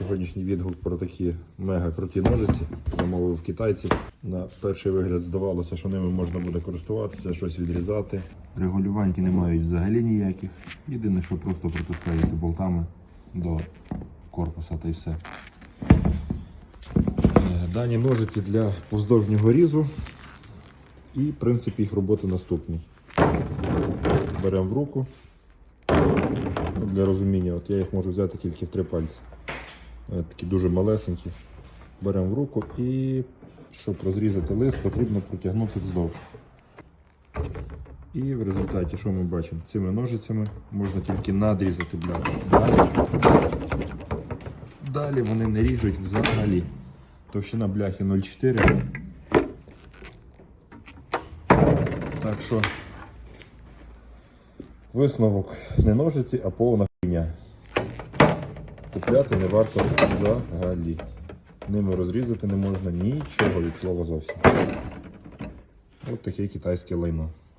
Сьогоднішній відгук про такі мега круті ножиці. Замовив китайців. На перший вигляд здавалося, що ними можна буде користуватися, щось відрізати. Регулювань не мають взагалі ніяких. Єдине, що просто притискається болтами до корпуса та й все. Е, Дані ножиці для повздовжнього різу. І принцип їх роботи наступний. Беремо в руку. Ну, Для розуміння, от я їх можу взяти тільки в три пальці. Такі дуже малесенькі. Беремо в руку і щоб розрізати лист, потрібно протягнути вздовж. І в результаті, що ми бачимо? Цими ножицями можна тільки надрізати бляху. Далі, далі вони не ріжуть взагалі. Товщина бляхи 0,4. Так що висновок не ножиці, а повна хуйня. Купляти не варто взагалі. Ними розрізати не можна нічого від слова зовсім. От таке китайське лайно.